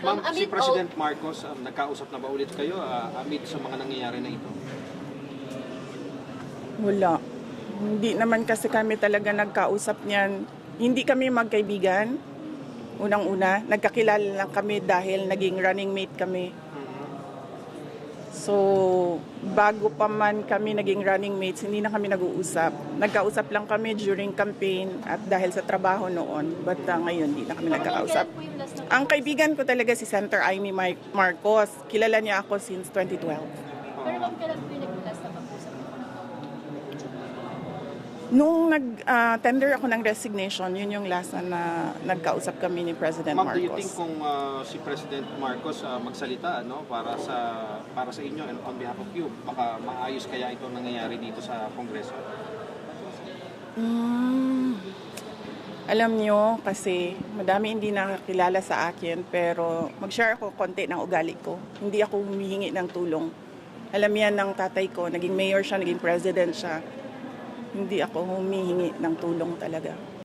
Ma'am, si President Marcos, um, nagkausap na ba ulit kayo ah, amid sa mga nangyayari na ito? Wala. Hindi naman kasi kami talaga nagkausap niyan. Hindi kami magkaibigan. Unang-una, nagkakilala lang kami dahil naging running mate kami. So, bago pa man kami naging running mates, hindi na kami nag-uusap. Nagkausap lang kami during campaign at dahil sa trabaho noon. But uh, ngayon, hindi na kami nagkakausap. Ang kaibigan ko talaga si Senator Amy Mar- Marcos. Kilala niya ako since 2012. Pero ma'am, kailan po yung nag-last na pag-usap niyo po ng tao? Nung nag-tender ako ng resignation, yun yung last na, na nagkausap kami ni President Ma'am, do you Marcos. think kung ah, si President Marcos ah, magsalita no, para sa para sa inyo and on behalf of you, baka maayos kaya ito nangyayari dito sa Kongreso? Mm, alam nyo, kasi madami hindi nakakilala sa akin, pero mag-share ako konti ng ugali ko. Hindi ako humihingi ng tulong. Alam yan ng tatay ko, naging mayor siya, naging president siya. Hindi ako humihingi ng tulong talaga.